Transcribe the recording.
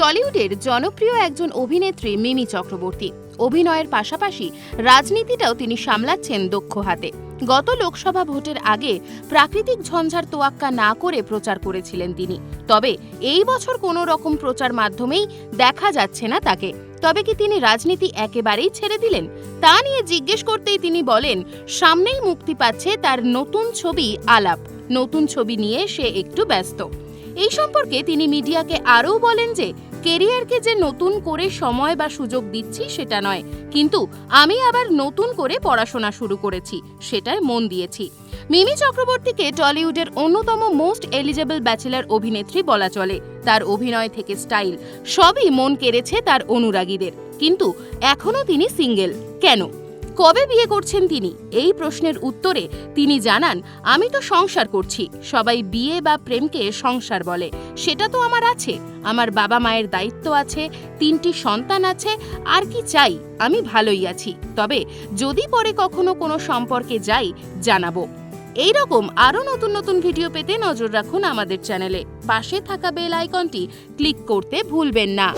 টলিউডের জনপ্রিয় একজন অভিনেত্রী মিমি চক্রবর্তী। অভিনয়ের পাশাপাশি রাজনীতিটাও তিনি সামলাচ্ছেন দক্ষ হাতে। গত লোকসভা ভোটের আগে প্রাকৃতিক ঝঞ্ঝার তোয়াক্কা না করে প্রচার করেছিলেন তিনি। তবে এই বছর কোনো রকম প্রচার মাধ্যমেই দেখা যাচ্ছে না তাকে। তবে কি তিনি রাজনীতি একেবারেই ছেড়ে দিলেন? তা নিয়ে জিজ্ঞেস করতেই তিনি বলেন, সামনেই মুক্তি পাচ্ছে তার নতুন ছবি আলাপ। নতুন ছবি নিয়ে সে একটু ব্যস্ত। এই সম্পর্কে তিনি মিডিয়াকে আরও বলেন যে কেরিয়ারকে যে নতুন করে সময় বা সুযোগ দিচ্ছি সেটা নয়। কিন্তু আমি আবার নতুন করে পড়াশোনা শুরু করেছি সেটায় মন দিয়েছি। মিমি চক্রবর্তীকে টলিউডের অন্যতম মোস্ট এলিজেবল ব্যাচেলার অভিনেত্রী বলা চলে। তার অভিনয় থেকে স্টাইল সবই মন কেড়েছে তার অনুরাগীদের। কিন্তু এখনও তিনি সিঙ্গেল। কেন? কবে বিয়ে করছেন তিনি? এই প্রশ্নের উত্তরে তিনি জানান, আমি তো সংসার করছি। সবাই বিয়ে বা প্রেমকে সংসার বলে। সেটা তো আমার আছে। আমার বাবা মায়ের দায়িত্ব আছে, তিনটি সন্তান আছে, আর কি চাই? আমি ভালোই আছি। তবে যদি পরে কখনো কোনো সম্পর্কে যাই, জানাব। এই রকম আরও নতুন নতুন ভিডিও পেতে নজর রাখুন আমাদের চ্যানেলে। পাশে থাকা বেল আইকনটি ক্লিক করতে ভুলবেন না।